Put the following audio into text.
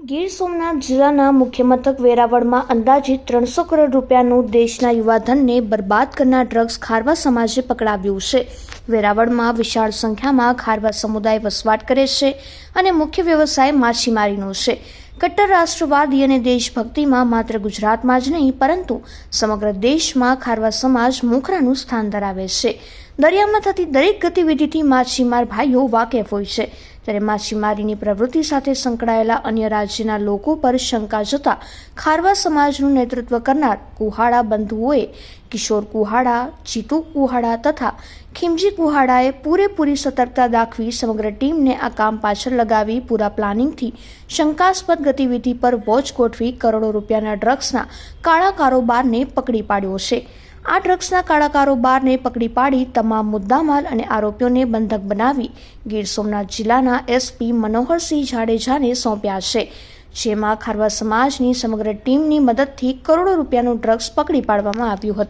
ગીર સોમનાથ જિલ્લાના મુખ્ય મથક વેરાવળમાં અંદાજિત ત્રણસો કરોડ રૂપિયાનું દેશના યુવાધનને બરબાદ કરનાર ડ્રગ્સ ખારવા સમાજે પકડાવ્યું છે. વેરાવળમાં વિશાળ સંખ્યામાં ખારવા સમુદાય વસવાટ કરે છે અને મુખ્ય વ્યવસાય માછીમારીનો છે. કટ્ટર રાષ્ટ્રવાદી અને દેશભક્તિમાં માત્ર ગુજરાતમાં જ નહીં, પરંતુ સમગ્ર દેશમાં ખારવા સમાજ મોખરાનું સ્થાન ધરાવે છે. દરિયામાં થતી દરેક ગતિવિધિથી માછીમાર ભાઈઓ વાકેફ હોય છે. ત્યારે માછીમારીની પ્રવૃત્તિ સાથે સંકળાયેલા અન્ય રાજ્યના લોકો પર શંકા જતા ખારવા સમાજનું નેતૃત્વ કરનાર કુહાડા બંધુઓએ કિશોર કુહાડા ચીતુ કુહાડા તથા ખીમજી કુહાડાએ પૂરેપૂરી સતર્કતા દાખવી સમગ્ર ટીમને આ કામ પાછળ લગાવી પૂરા પ્લાનિંગથી શંકાસ્પદ ગતિવિધિ પર વોચ ગોઠવી કરોડો રૂપિયાના ડ્રગ્સના કાળા કારોબારને પકડી પાડ્યો છે. આ ડ્રગ્સના કાળા કારોબારને પકડી પાડી તમામ મુદ્દામાલ અને આરોપીઓને બંધક બનાવી ગીર સોમનાથ જિલ્લાના એસપી મનોહરસિંહ જાડેજાને સોંપ્યા છે, જેમાં ખારવા સમાજની સમગ્ર ટીમની મદદથી કરોડો રૂપિયાનું ડ્રગ્સ પકડી પાડવામાં આવ્યું હતું.